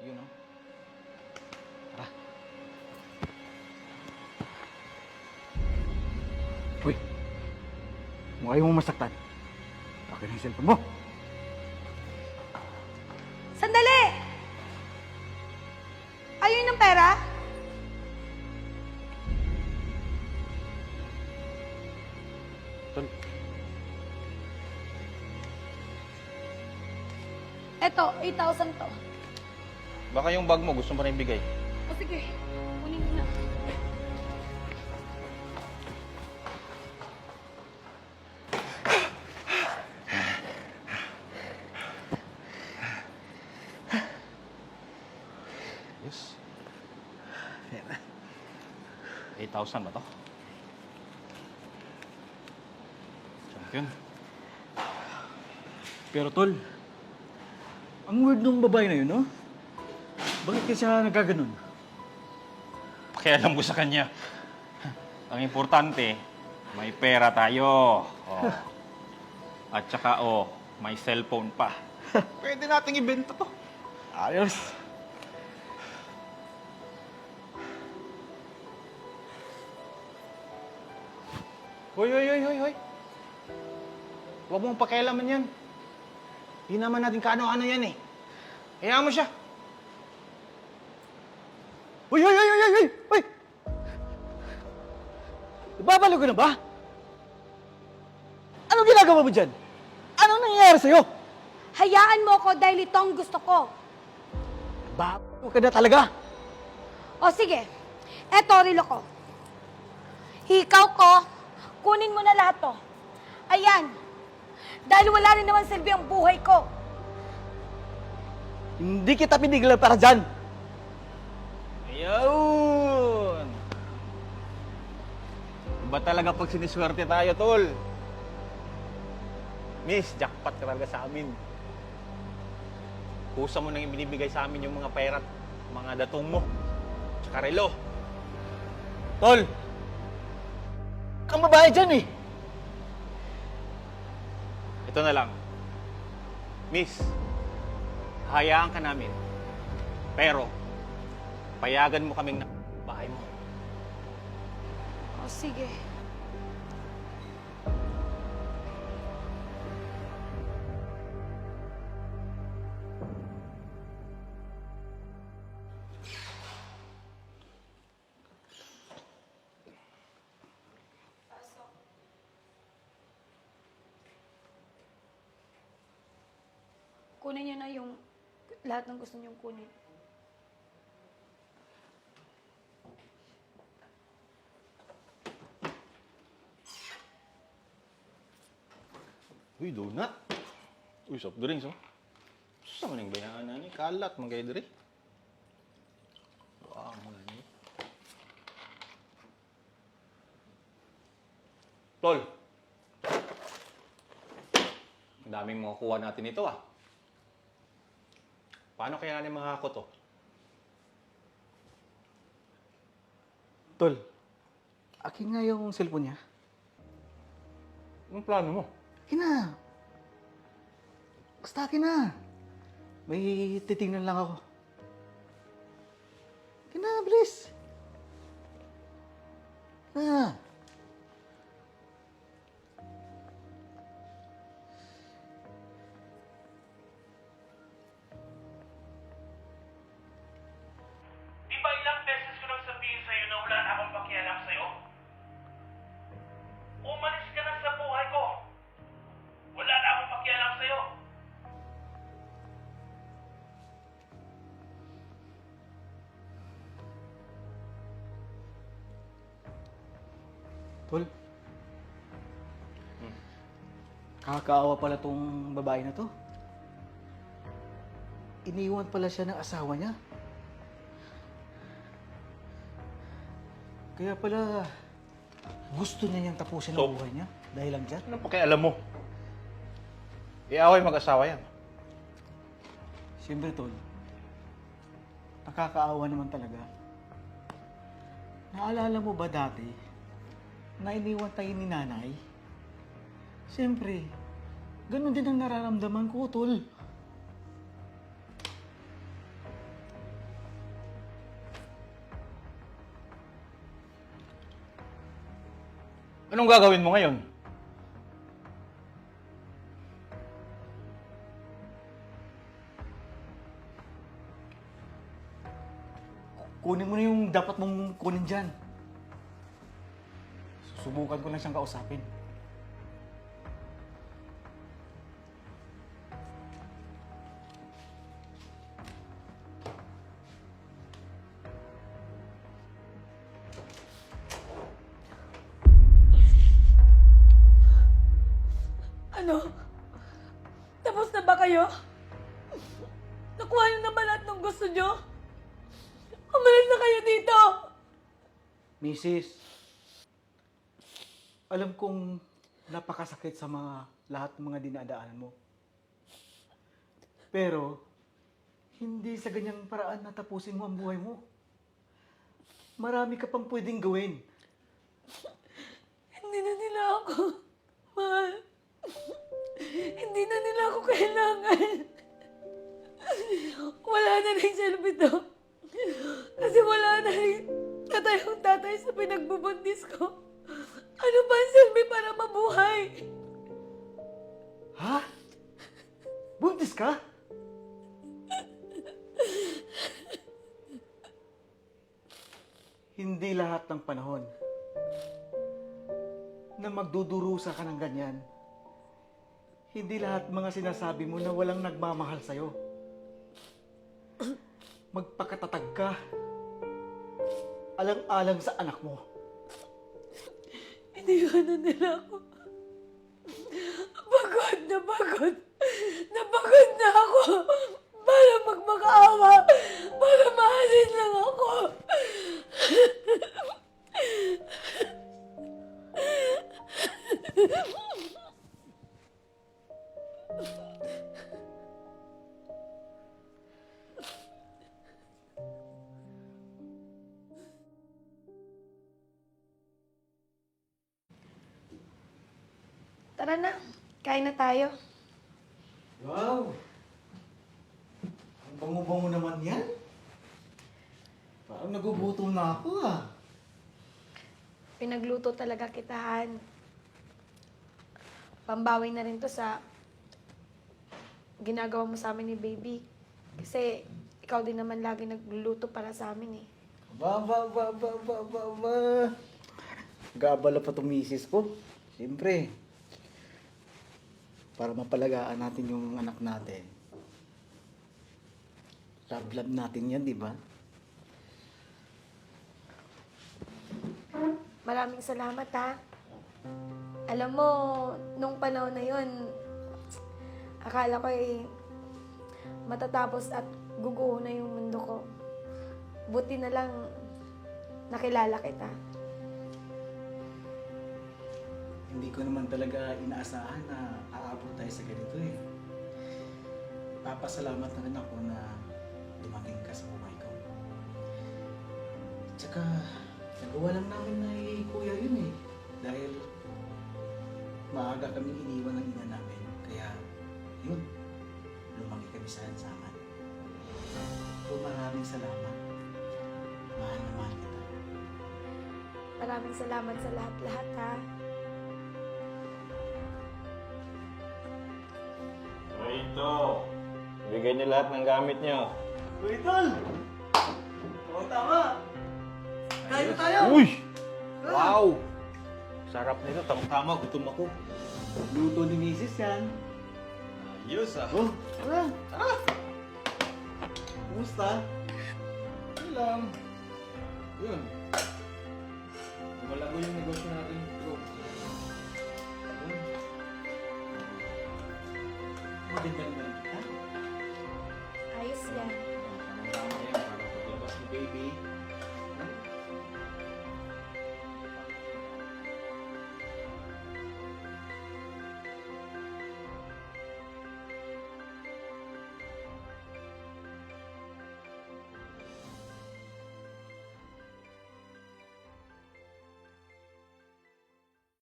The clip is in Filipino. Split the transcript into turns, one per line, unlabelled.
Yun, no? Tara. Uy! Kung ayaw mo masaktan, akin na yung cellphone mo.
Sandali! Ayun ng pera?
Tol,
Eto, 8,000 to.
Baka yung bag mo gusto mo rin bigay.
O sige, kunin mo na.
Yes. 8,000 ba to? Champion.
Pero tol, ang weird nung babae na yun, no? Bakit kasi siya nagkaganon?
Pakialam ko sa kanya. Ang importante, may pera tayo. Oh. At saka, oh, may cellphone pa. Pwede nating ibenta to.
Ayos.
Hoy, hoy, hoy, hoy, hoy. Huwag mong pakialaman yan. Hindi naman natin kaano-ano yan eh. Hayaan mo siya.
Uy, uy, uy, uy, uy, uy! Uy! Nababalo ka na ba? Anong ginagawa mo dyan? Anong nangyayari sa'yo?
Hayaan mo ko dahil ito ang gusto ko.
Babo ka na talaga.
O sige, eto rilo ko. Hikaw ko, kunin mo na lahat to. Ayan. Dahil wala rin naman silbi ang buhay ko.
Hindi kita pinigilan para dyan.
Ayun! Iba talaga pag siniswerte tayo, tol. Miss, jackpot ka talaga sa amin. Kusa mo nang ibinibigay sa amin yung mga pera mga datong mo. Tsaka relo. Tol!
Kang babae dyan eh.
Ito na lang. Miss, hayaan ka namin. Pero, payagan mo kaming na bahay mo.
O sige. Kunin niyo na yung lahat ng gusto niyong kunin.
Uy, donut. Uy, soft drinks, oh. Sa maning bayan na ni kalat man kay diri. Wow, mga ni. Tol. Ang daming mga kuha natin ito, ah. Paano kaya natin mga to?
Tol, akin nga yung cellphone niya.
Anong plano mo?
Akin na. Basta akin na. May titingnan lang ako. Tol. Kakaawa pala tong babae na to. Iniwan pala siya ng asawa niya. Kaya pala gusto niya niyang tapusin ang
So-
buhay niya dahil lang dyan.
Anong pakialam mo? Iaway mag-asawa yan.
Siyempre, Tol. Nakakaawa naman talaga. Naalala mo ba dati na iniwan tayo ni nanay? Siyempre, ganun din ang nararamdaman ko, tol.
Anong gagawin mo ngayon?
Kunin mo na yung dapat mong kunin dyan. Susubukan ko lang siyang kausapin.
Ano? Tapos na ba kayo? Nakuha niyo na ba lahat ng gusto niyo? Umalis na kayo dito!
Mrs. Alam kong napakasakit sa mga lahat ng mga dinadaanan mo. Pero, hindi sa ganyang paraan natapusin mo ang buhay mo. Marami ka pang pwedeng gawin.
Hindi na nila ako mahal. Hindi na nila ako kailangan. Wala na rin selfie to. Kasi wala na rin tatay tatay sa pinagbubuntis ko. Ano ba ang selfie para mabuhay?
Ha? Buntis ka? Hindi lahat ng panahon na magdudurusa ka ng ganyan. Hindi lahat mga sinasabi mo na walang nagmamahal sa'yo. Magpakatatag ka. Alang-alang sa anak mo.
Hindi na nila ako. Pagod na pagod. Napagod na ako. Para magmakaawa. Para mahalin lang ako. Tara na. Kain na tayo.
Wow! Ang bango-bango naman yan. Parang nagugutom na ako ah.
Pinagluto talaga kitahan. Pambawi na rin to sa ginagawa mo sa amin ni baby. Kasi ikaw din naman lagi nagluluto para sa amin eh.
Ba, ba, ba, ba, ba, ba, ba. Gabala pa itong misis ko. Siyempre. Para mapalagaan natin yung anak natin. Love-love natin yan, di ba?
Maraming salamat ha. Alam mo, nung panahon na yun, akala ko eh, matatapos at guguho na yung mundo ko. Buti na lang nakilala kita.
Hindi ko naman talaga inaasahan na aabot tayo sa ganito eh. Papasalamat na rin ako na dumating ka sa buhay ko. Tsaka, nagawa lang namin na eh, kuya yun eh. Dahil maaga kaming iniwan ng ina namin. Kaya, yun, lumaki kami sa lansangan. So, maraming salamat. Mahal na mahal kita.
Maraming salamat sa lahat-lahat ha.
Ito. Bigay niyo lahat ng gamit niyo.
Uy, tol! Oo, tama! Kain na tayo!
Uy! Wow! Sarap nito. Tamang-tama. Gutom ako.
Luto ni Mrs. yan.
Ayos ah.
Oh, tara! Tara! Kumusta?
Okay lang. Yun. Malago yung negosyo natin. Bro.
Maganda naman kita.
Ayos yan.